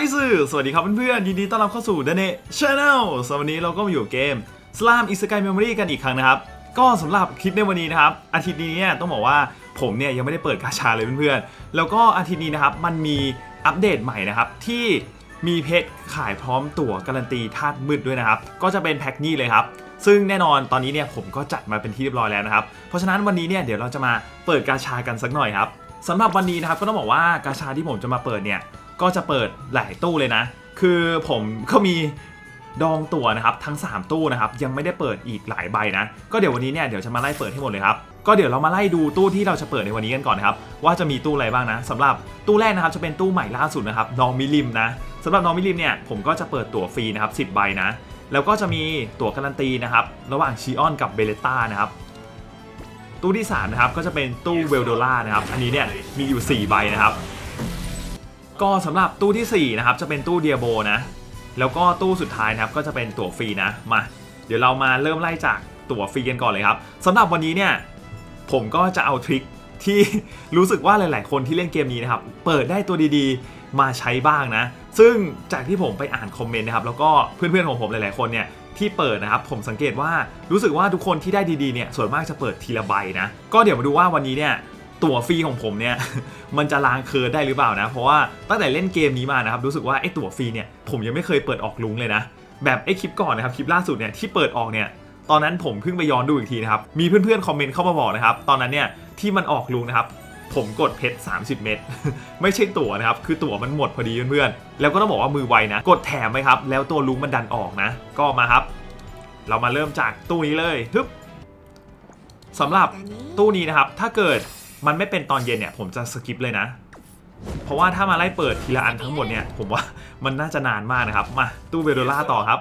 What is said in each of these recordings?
อยสื่อสวัสดีครับเพื่อนๆยินดีต้อนรับเข้าสู่ The n e Channel สำหรับวันนี้เราก็มาอยู่เกม Slam i s k a i Memory กันอีกครั้งนะครับ ก็สำหรับคลิปในวันนี้นะครับ อาทิตย์นี้เนี่ยต้องบอกว่าผมเนี่ยยังไม่ได้เปิดกาชาเลยเพื่อนๆ แล้วก็อาทิตย์นี้นะครับมันมีอัปเดตใหม่นะครับที่มีเพชรขายพร้อมตั๋วการันตีธาตุมืดด้วยนะครับ ก็จะเป็นแพ็คนี้เลยครับ ซึ่งแน่นอนตอนนี้เนี่ยผมก็จัดมาเป็นที่เรียบร้อยแล้วนะครับ เพราะฉะนั้นวันนี้เนี่ยเดี๋ยวเราจะมาเปิดกาชากันสักหน่อยครับสำหรับวันนี้นะครับก็ต้องบอกว่ากาชาที่ผมจะมาเปิดเนี่ย ก็จะเปิดหลายตู้เลยนะ คือผมก็มีดองตั๋วนะครับทั้ง 3 ตู้นะครับยังไม่ได้เปิดอีกหลายใบนะ ก็เดี๋ยววันนี้เนี่ยเดี๋ยวจะมาไล่เปิดให้หมดเลยครับก็เดี๋ยวเรามาไล่ดูตู้ที่เราจะเปิดในวันนี้กันก่อนนะครับว่าจะมีตู้อะไรบ้างนะสำหรับตู้แรกนะครับจะเป็นตู้ใหม่ล่าสุดนะครับน้องมิลิมนะสำหรับน้องมิลิมเนี่ยผมก็จะเปิดตั๋วฟรีนะครับ10ใบนะแล้วก็จะมีตั๋วการันตีนะครับระหว่างชีออนกับเบเลต้านะครับตู้ที่3นะครับก็จะเป็นตู้เวลโดล่านะครับอันนี้เนี่ยมีอยู่ 4 ใบนะครับ ก็สำหรับตู้ทีสี่ 4 นะครับ จะเป็นตู้เดียโบนะ แล้วก็ตู้สุดท้ายนะครับก็จะเป็นตั๋วฟรีนะมา เดี๋ยวเรามาเริ่มไล่จากตั๋วฟรีกันก่อนเลยครับสำหรับวันนี้เนี่ยผมก็จะเอาทริคที่รู้สึกว่าหลาย ๆ คนที่เล่นเกมนี้นะครับ เปิดได้ตัวดีๆ มาใช้บ้างนะ ซึ่งจากที่ผมไปอ่านคอมเมนต์นะครับ แล้วก็เพื่อน ๆ ของผมหลาย ๆ คนเนี่ยที่เปิดนะครับ ผมสังเกตว่ารู้สึกว่าทุกคนที่ได้ดี ๆ เนี่ยส่วนมากจะเปิดทีละใบนะ ก็เดี๋ยวมาดูว่าวันนี้เนี่ย ตั๋วฟรีของผมเนี่ย มันจะล้างเคิร์ดได้หรือเปล่านะ เพราะว่าตั้งแต่เล่นเกมนี้มานะครับรู้สึกว่าไอ้ตั๋วฟรีเนี่ยผมยังไม่เคยเปิดออกลุงเลยนะ แบบไอ้คลิปก่อนนะครับคลิปล่าสุดเนี่ยที่เปิดออกเนี่ยตอนนั้นผมเพิ่งไปย้อนดูอีกทีนะครับมีเพื่อนๆคอมเมนต์เข้ามาบอกนะครับตอนนั้นเนี่ยที่มันออกลุงนะครับผมกดเพชร 30 เม็ดไม่ใช่ตั๋วนะครับ คือตั๋วมันหมดพอดีเพื่อนๆ แล้วก็ต้องบอกว่ามือไวนะ กดแถมไหมครับ แล้วตัวลุงมันดันออกนะ ก็มาครับ เรามาเริ่มจากตู้นี้เลยฮึบสำหรับตู้นี้นะครับ ถ้าเกิด มันไม่เป็นตอนเย็นเนี่ยผมจะสกิปเลยนะ เพราะว่าถ้ามาไล่เปิดทีละอันทั้งหมดเนี่ย ผมว่ามันน่าจะนานมากนะครับ มาตู้เวโดล่าต่อครับ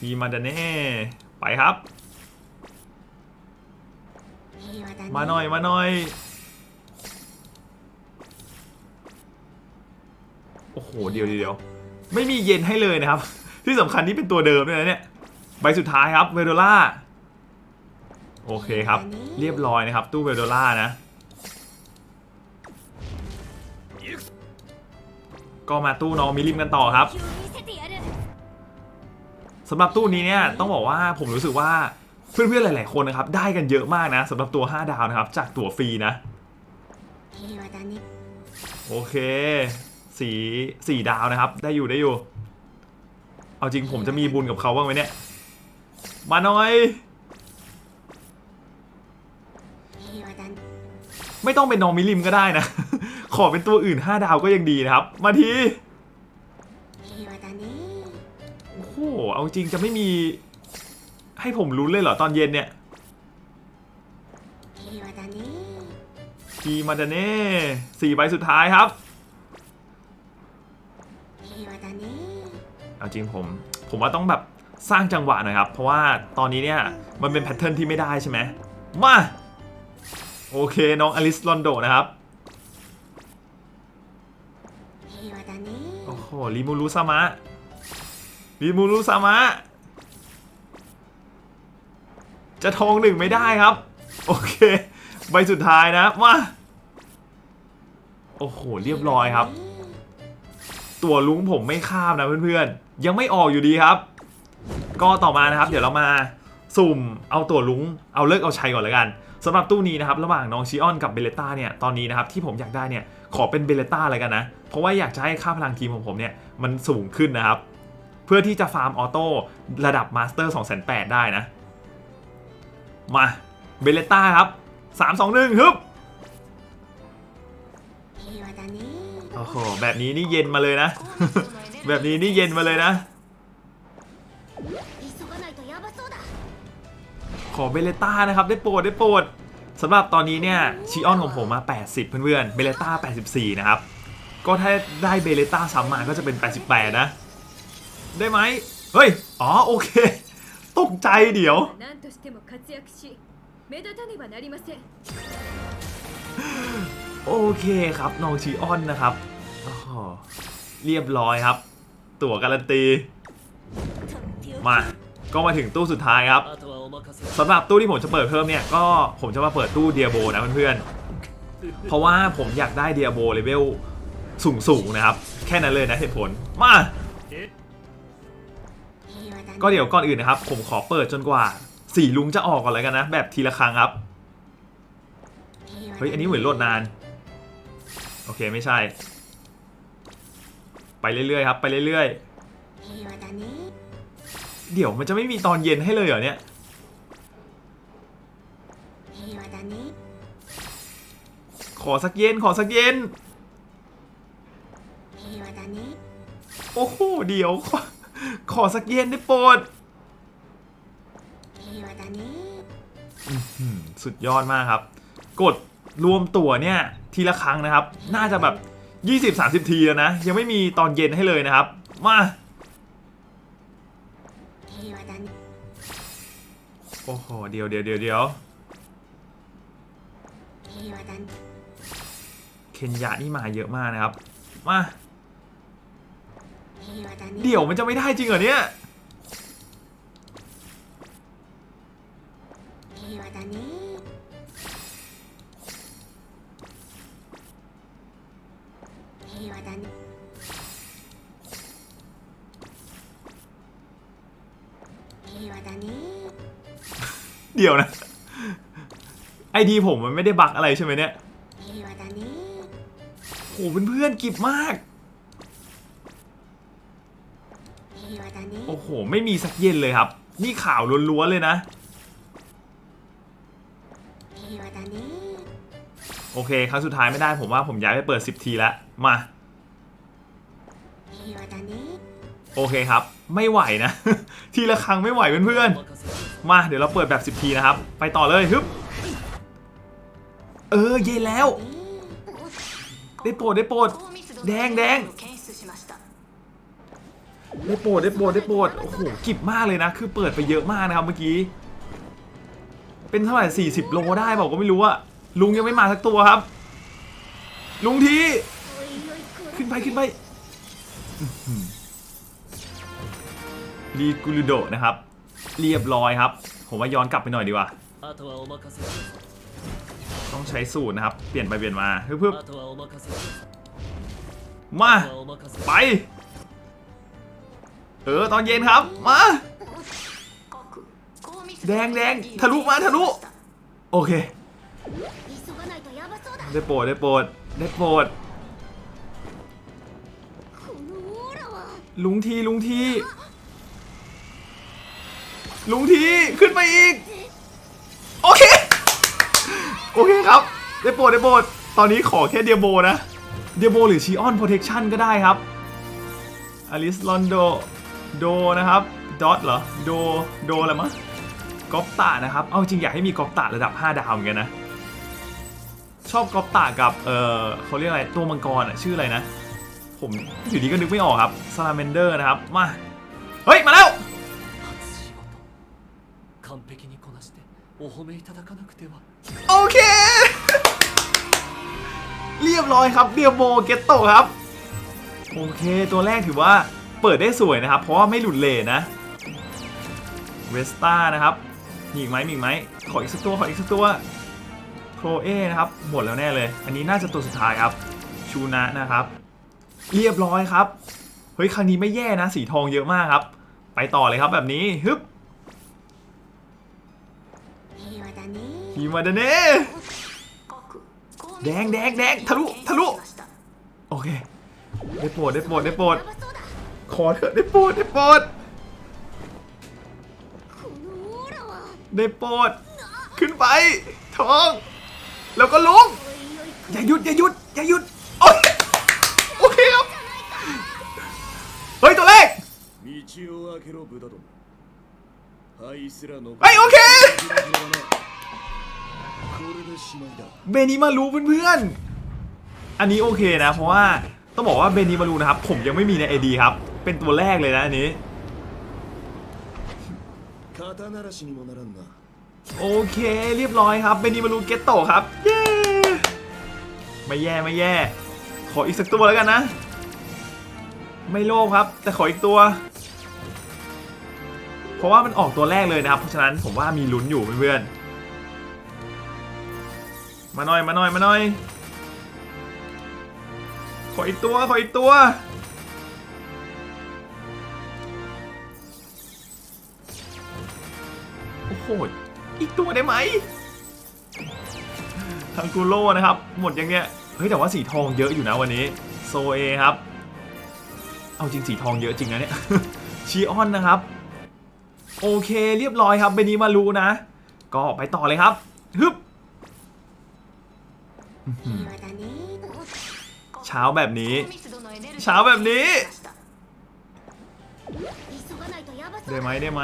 ฮีมาดาเน่ไปครับ มาหน่อยมาหน่อยโอ้โหเดี๋ยวเดี๋ยวไม่มีเย็นให้เลยนะครับ ที่สำคัญนี่เป็นตัวเดิมเลยนะเนี่ย ใบสุดท้ายครับเวโดล่า โอเคครับ เรียบร้อยนะครับ ตู้เวลโดล่านะ ก็มาตู้น้องมิลิมกันต่อครับสำหรับตู้นี้เนี่ยต้องบอกว่าผมรู้สึกว่าเพื่อนๆหลาย ๆ คนนะครับ ได้กันเยอะมากนะสำหรับตัว 5 ดาวนะครับ จากตั๋วฟรีนะ โอเคสีสี่ดาวนะครับ ได้อยู่ได้อยู่ เอาจริงผมจะมีบุญกับเขาบ้างไหมเนี่ย มาหน่อย ไม่ต้องเป็นนอมิลิมก็ได้นะ ขอเป็นตัวอื่นห้าดาวก็ยังดีนะครับ มาทีโอ้โหเอาจริงจะไม่มี ให้ผมรุ้นเลยเหรอตอนเย็นเนี่ยทีมาดาเน่สี่ใบสุดท้ายครับเอาจริงผมผมว่าต้องแบบสร้างจังหวะหน่อยครับ เพราะว่าตอนนี้เนี่ยมันเป็นแพทเทิร์นที่ไม่ได้ใช่ไหมมา โอเคน้องอลิสลอนโดนะครับโอ้โหลิมูรุซามะลิมูรุซามะจะทองหนึ่งไม่ได้ครับ โอเค ใบสุดท้ายนะมาโอ้โหเรียบร้อยครับ ตัวลุงผมไม่ข้ามนะเพื่อนๆ ยังไม่ออกอยู่ดีครับ ก็ต่อมานะครับ เดี๋ยวเรามาสุ่มเอาตัวลุงเอาเลิกเอาชัยก่อนแล้วกัน สำหรับตู้นี้นะครับระหว่างน้องชิออนกับเบเลต้าเนี่ยตอนนี้นะครับที่ผมอยากได้เนี่ยขอเป็นเบเลต้าเลยกันนะเพราะว่าอยากจะให้ค่าพลังทีมของผมเนี่ยมันสูงขึ้นนะครับ เพื่อที่จะฟาร์มออโต้ระดับมาสเตอร์2 8 0 0ได้นะมาเบเลต้าครับ 3 2 1ฮึบโอ้โหแบบนี้นี่เย็นมาเลยนะ แบบนี้นี่เย็นมาเลยนะ เบเลต้านะครับได้โปรดได้โปรดสำหรับตอนนี้เนี่ยชิออนของผมมา 80 เพื่อนๆเบเลต้า 84 นะครับ ก็ถ้าได้เบเลต้าซ้มมาก็จะเป็น 88 นะ ได้ไหมเฮ้ย อ๋อ โอเค ตกใจเดี๋ยว โอเคครับน้องชีออนนะครับเรียบร้อยครับ ตั๋วการันตี มา ก็มาถึงตู้สุดท้ายครับ สำหรับตู้ที่ผมจะเปิดเพิ่มเนี่ยก็ผมจะมาเปิดตู้เดียโบนะเพื่อนๆ เพราะว่าผมอยากได้เดียโบเลเวลสูงสูงนะครับ แค่นั้นเลยนะเหตุผล มา ก็เดี๋ยวก่อนอื่นนะครับ ผมขอเปิดจนกว่าสี่ลุงจะออกก่อนเลยกันนะ แบบทีละครั้งครับ เฮ้ย อันนี้เหมือนโหลดนาน โอเคไม่ใช่ ไปเรื่อยๆครับ ไปเรื่อยๆ เดี๋ยวมันจะไม่มีตอนเย็นให้เลยเหรอเนี่ย ขอสักเย็นขอสักเย็น โอ้โห เดี๋ยว ขอขอสักเย็นได้โปรดสุดยอดมากครับ กดรวมตัวเนี่ย ทีละครั้งนะครับ น่าจะแบบ 20-30 ทีแล้วนะ ยังไม่มีตอนเย็นให้เลยนะครับ มาโอ้โห เดี๋ยวเดี๋ยวเดี๋ยวเดี๋ยว นยานี่มาเยอะมากนะครับ มา เดี๋ยวมันจะไม่ได้จริงเหรอเนี่ยเดี๋ยวนะไอดีผมมันไม่ได้บักอะไรใช่ไหมเนี่ย โหเพื่อนๆกิบมาก โอ้โห ไม่มีสักเย็นเลยครับ นี่ข่าวล้วนๆเลยนะ โอเค ครั้งสุดท้ายไม่ได้ผมว่าผมย้ายไปเปิด 10 ทีแล้ว มา โอเคครับ ไม่ไหวนะ ทีละครั้งไม่ไหวเพื่อนๆ มาเดี๋ยวเราเปิดแบบ 10 ทีนะครับ ไปต่อเลยฮึบ เออ เย็นแล้ว ได้โปรดได้โปรดแดงแดงได้โปรดได้โปรดได้โปรดโอ้โหกิบมากเลยนะ คือเปิดไปเยอะมากนะครับเมื่อกี้ เป็นเท่าไหร่ 40 โลได้บอกก็ไม่รู้อะลุงยังไม่มาสักตัวครับ ลุงที ขึ้นไปขึ้นไปรีกูลโดนะครับ เรียบร้อยครับ ผมว่าย้อนกลับไปหน่อยดีกว่า ต้องใช้สูตรนะครับ เปลี่ยนไปเปลี่ยนมาเพิ่อมา ไป เออ ตอนเย็นครับ มา แดงแดงทะลุมาทะลุ โอเค ได้โปรดได้โปรดได้โปรดลุงทีลุงที ลุงที ขึ้นไปอีก โอเคครับได้โปรดได้โปรดตอนนี้ขอแค่เดียโบนะเดียโบหรือชีออนโปรเทคชั่นก็ได้ครับอลิสลอนโดโดนะครับดอทเหรอโดโดอะไรมะกอปตานะครับ เอาจริงอยากให้มีกอปตาระดับ 5 ดาวเหมือนกันนะ ชอบกอปตากับ เออเขาเรียกอะไรตัวมังกรอะ ชื่ออะไรนะ ผมอยู่ดีก็นึกไม่ออกครับซาลาเมนเดอร์นะครับ มา เฮ้ย มาแล้ว โอเค เรียบร้อยครับเดียโมเกตโตครับ โอเคตัวแรกถือว่าเปิดได้สวยนะครับ เพราะว่าไม่หลุดเลนะเวสต้านะครับมีอีกไหมมีอีกไหมขออีกสักตัวขออีกสักตัวโครเอนะครับหมดแล้วแน่เลย อันนี้น่าจะตัวสุดท้ายครับ ชูนะนะครับ เรียบร้อยครับ เฮ้ยครั้งนี้ไม่แย่นะ สีทองเยอะมากครับ ไปต่อเลยครับแบบนี้ฮึบ だね ทีมาเดเน่ แดงแดงแดงทะลุทะลุ โอเค ได้โปรดได้โปรดได้โปรด ヤバそうだ ขอเถอะได้โปรดได้โปรด このオーラは ได้โปรด ขึ้นไป ทอง แล้วก็ลง อย่าหยุด อย่าหยุด อย่าหยุด โอเคโอเคครับ เฮ้ย ตัวเลข ไอโอเค เบนี่มารู้เพื่อนอันนี้โอเคนะ เพราะว่าต้องบอกว่าเบนี่มารูนะครับ ผมยังไม่มีในไอดีครับ เป็นตัวแรกเลยนะอันนี้ โอเคเรียบร้อยครับ เบนี่มารูเกตโตครับ เย้ ไม่แย่ไม่แย่ ขออีกสักตัวแล้วกันนะ ไม่โลภครับ แต่ขออีกตัว เพราะว่ามันออกตัวแรกเลยนะครับ เพราะฉะนั้นผมว่ามีลุ้นอยู่เพื่อนๆ มาหน่อยมาหน่อยมาหน่อย ขออีกตัวขออีกตัว โอ้โห อีกตัวได้ไหมทางกูโร่นะครับ หมดยังเนี่ย เฮ้ยแต่ว่าสีทองเยอะอยู่นะวันนี้ โซเอครับ เอาจริงสีทองเยอะจริงนะเนี่ยชีออนนะครับ โอเคเรียบร้อยครับเบนีมารูนะ ก็ไปต่อเลยครับฮึบเช้าแบบนี้ เช้าแบบนี้ ได้ไหมได้ไหม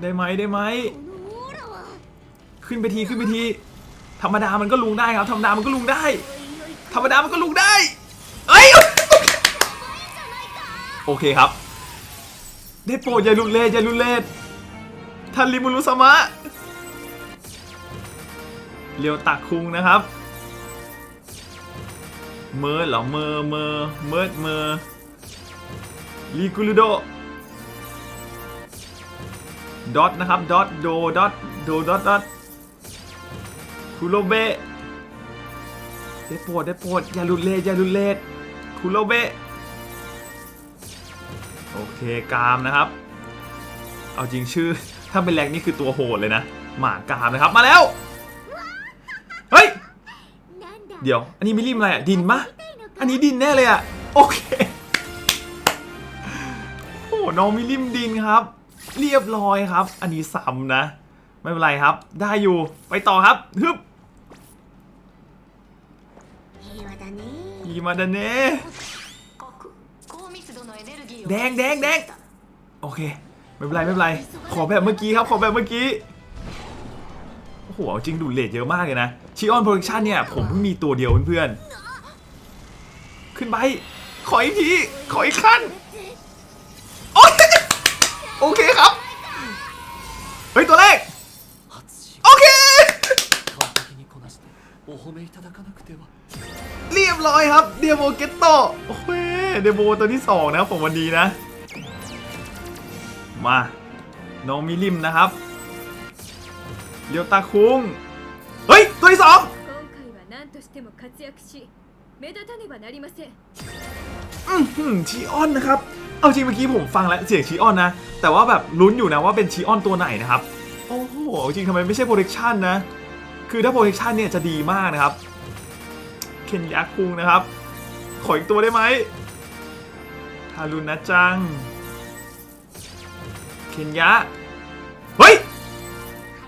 ได้ไหมได้ไหมขึ้นไปทีขึ้นไปทีธรรมดามันก็ลุงได้ครับ ธรรมดามันก็ลุงได้ ธรรมดามันก็ลุงได้เอ้ยโอเคครับ ได้โปรดอย่าลุเลดอย่าลุเลดท่านริมูรุสมะเรียวตักคุงนะครับเมิร์ดเหรอเมอร์เมอร์เมิร์ดเมอร์ลีกูลูโดดอทนะครับดอทโดดอทโดดอทดอทคุโรเบะได้โปรดได้โปรดอย่าลุเลดอย่าลุเลดคุโรเบะ โอเคกามนะครับ เอาจริงชื่อ ถ้าเป็นแรงนี่คือตัวโหดเลยนะ หมากามนะครับมาแล้ว เฮ้ย เดี๋ยว อันนี้มิลิมอะไรอะ ดินมะ อันนี้ดินแน่เลยอะ โอเค โอ้น้องมิลิมดินครับ เรียบร้อยครับ อันนี้ซ้ำนะ ไม่เป็นไรครับ ได้อยู่ ไปต่อครับฮึบฮีมาดาเน่ฮีมาดาเน่ แดงแดงแดงโอเค ไม่เป็นไรไม่เป็นไรขอแบบเมื่อกี้ครับขอแบบเมื่อกี้โอ้โหจริงดูเลดเยอะมากเลยนะชิออนโปรดักชันเนี่ยผมเพิ่งมีตัวเดียวเพื่อนๆขึ้นไปขออีกทีขออีกขั้นโอโอเคครับเฮ้ยตัวแรกโอเคเรียบร้อยครับเดียโมเกตโตโอ้ย เดโบตัวที่ 2 นะครับผมวันนี้นะ มาน้องมิลิมนะครับเลียวตาคุงเฮ้ย ตัวที่สองอืมชีออนนะครับ เอาจริงเมื่อกี้ผมฟังแล้วเสียงชีออนนะ แต่ว่าแบบลุ้นอยู่นะว่าเป็นชีออนตัวไหนนะครับ โอ้โห จริงทำไมไม่ใช่โปรเทคชันนะ คือถ้าโปรเทคชันเนี่ยจะดีมากนะครับ เคนยักคุงนะครับ ขออีกตัวได้ไหม ฮารุนะจัง เคนยะ เฮ้ย は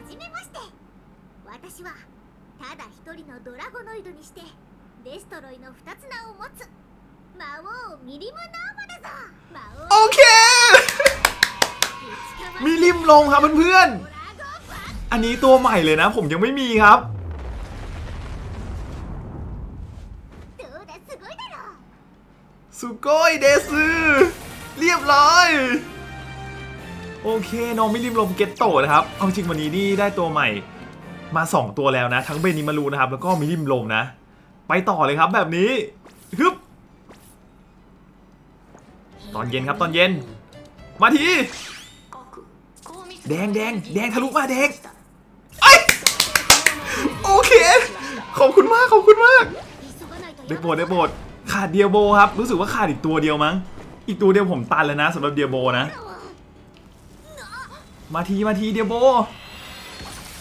じめまして私はただ一人のドラゴノイドにしてデストロイの二つ名を持つ魔王ミリムナーマだぞ魔 โอ 王 เค มีริมลงครับเพื่อน ドラゴンバッ ๆ อันนี้ตัวใหม่เลยนะ ผมยังไม่มีครับ どうだすごいだろ สุโกยเดซือเรียบร้อย โอเคน้องมิริมลมเกตโตนะครับ เอาจริงวันนี้นี่ได้ตัวใหม่มา 2 ตัวแล้วนะ ทั้งเบนิมารูนะครับ แล้วก็มิริมลมนะ ไปต่อเลยครับแบบนี้ฮึบตอนเย็นครับตอนเย็น มาที แดงแดงแดงทะลุมาแดงโอเค ขอบคุณมากขอบคุณมากเดบโปดเดบโปด ขาดเดียโบครับ รู้สึกว่าขาดอีกตัวเดียวมั้ง อีกตัวเดียวผมตันแล้วนะสำหรับเดียโบนะ มาทีมาทีเดียโบ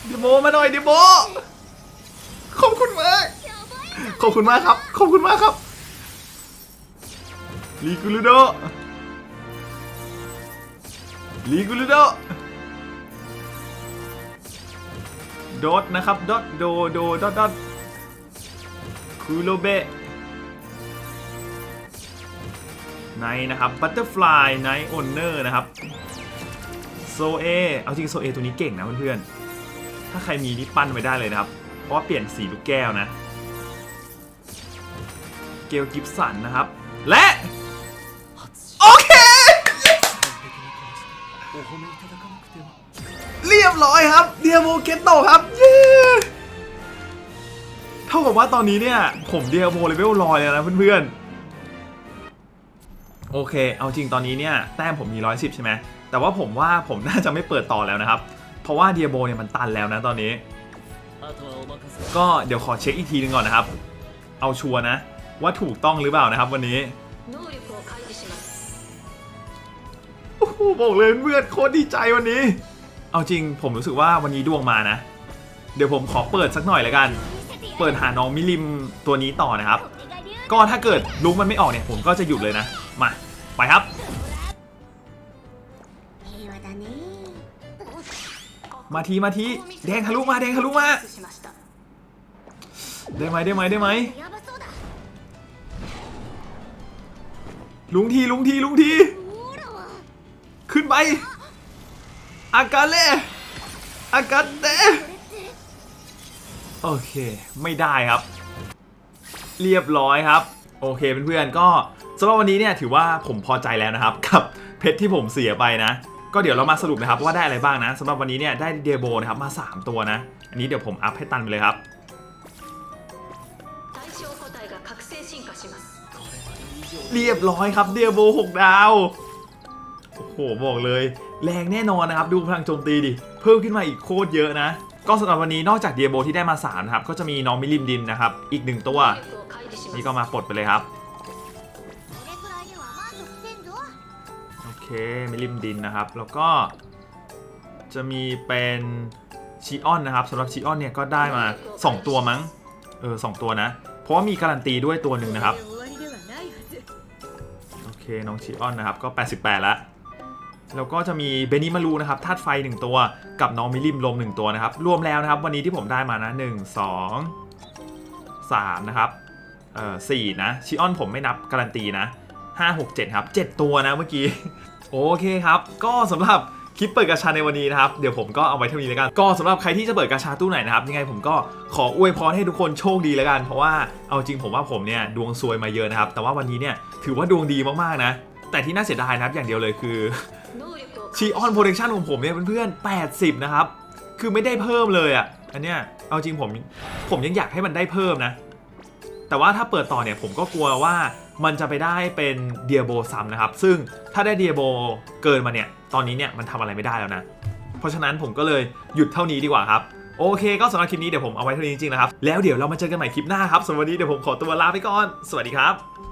เดียโบมาหน่อยเดียโบ ขอบคุณมาก ขอบคุณมากครับ ขอบคุณมากครับลีกูลูโดลีกูลูโดดอทนะครับดอทโดโดดอทดอทคูโรเบะ ไนนะครับบัตเตอร์ฟลายไนโอนเนอร์นะครับโซเอเอาจริงโซเอตัวนี้เก่งนะเพื่อนๆ ถ้าใครมีนี่ปั้นไว้ได้เลยนะครับ เพราะเปลี่ยนสีลูกแก้วนะ เกลกิฟสันนะครับ และ โอเค เรียบร้อยครับ เดียโมเกตโตครับเย้เท่ากับว่าตอนนี้เนี่ย ผมเดียโมเลเวลลอยแล้วนะเพื่อนๆ โอเค เอาจริงตอนนี้เนี่ยแต้มผมมี 110 ใช่ไหม แต่ว่าผมว่าผมน่าจะไม่เปิดต่อแล้วนะครับ เพราะว่าเดียโบเนี่ยมันตันแล้วนะตอนนี้ ก็เดี๋ยวขอเช็คอีกทีนึงก่อนนะครับ เอาชัวร์นะ ว่าถูกต้องหรือเปล่านะครับ วันนี้โอ้โหบอกเลยเมื่อนโคตรดีใจวันนี้ เอาจริงผมรู้สึกว่าวันนี้ดวงมานะ เดี๋ยวผมขอเปิดสักหน่อยแล้วกัน เปิดหาน้องมิลิมตัวนี้ต่อนะครับ ก็ถ้าเกิดลุกมันไม่ออกเนี่ยผมก็จะหยุดเลยนะ มา ไปครับ มาทีมาทีแดงทะลุมาแดงทะลุมา ได้ไหมได้ไหมได้ไหมลุงทีลุงทีลุงที ขึ้นไป อากาเลอากาเตโอเค ไม่ได้ครับ เรียบร้อยครับ โอเคเพื่อนๆก็ สำหรับวันนี้เนี่ยถือว่าผมพอใจแล้วนะครับ กับเพชรที่ผมเสียไปนะ ก็เดี๋ยวเรามาสรุปนะครับว่าได้อะไรบ้างนะสำหรับวันนี้เนี่ยได้เดโบนะครับมา 3 ตัวนะ อันนี้เดี๋ยวผมอัพให้ตันไปเลยครับเรียบร้อยครับเดียโบ6 ดาว โอ้โห บอกเลย แรงแน่นอนนะครับ ดูพลังโจมตีดิ เพิ่มขึ้นมาอีกโคตรเยอะนะ ก็สำหรับวันนี้นอกจากเดียโบที่ได้มา3นะครับ ก็จะมีน้องมิลิมดินนะครับ อีกหนึ่งตัว นี่ก็มาปลดไปเลยครับ คมีริมดินนะครับ แล้วก็จะมีเป็นชีออนนะครับสำหรับชีออนเนี่ยก็ได้มา 2 ตัวมั้ง เออสตัวนะ เพราะว่ามีการันตีด้วยตัวหนึ่งนะครับ โอเค น้องชีออนนะครับ ก็ 88ล้วแล้วก็จะมีเบนิมารูนะครับธาตุไฟ 1 ตัว กับน้องมิลิมลม 1 ตัวนะครับ รวมแล้วนะครับวันนี้ที่ผมได้มานะ 1 2 3 นะครับ เอ่อสนะชิออนผมไม่นับการันตีนะ 5 6 7 ครับ 7 ตัวนะเมื่อกี้ โอเคครับ ก็สำหรับคลิปเปิดกระชาในวันนี้นะครับ เดี๋ยวผมก็เอาไว้เท่านี้แล้วกัน ก็สำหรับใครที่จะเปิดกระชาตู้ไหนนะครับ ยังไงผมก็ขออวยพรให้ทุกคนโชคดีแล้วกัน เพราะว่าเอาจริงผมว่าผมเนี่ยดวงซวยมาเยอะนะครับ แต่ว่าวันนี้เนี่ยถือว่าดวงดีมากๆนะ แต่ที่น่าเสียดายนะครับอย่างเดียวเลยคือชีออนโปรดักชั่นของผมเนี่ยเพื่อนๆ80 นะครับ คือไม่ได้เพิ่มเลยอะ อันเนี้ยเอาจริงผมผมยังอยากให้มันได้เพิ่มนะ แต่ว่าถ้าเปิดต่อเนี่ยผมก็กลัวว่า มันจะไปได้เป็นเดียโบซ้ำนะครับ ซึ่งถ้าได้เดียโบเกินมาเนี่ย ตอนนี้เนี่ยมันทำอะไรไม่ได้แล้วนะ เพราะฉะนั้นผมก็เลยหยุดเท่านี้ดีกว่าครับ โอเค ก็สำหรับคลิปนี้เดี๋ยวผมเอาไว้เท่านี้จริงๆนะครับ แล้วเดี๋ยวเรามาเจอกันใหม่คลิปหน้าครับสำหรับวันนี้เดี๋ยวผมขอตัวลาไปก่อน สวัสดีครับ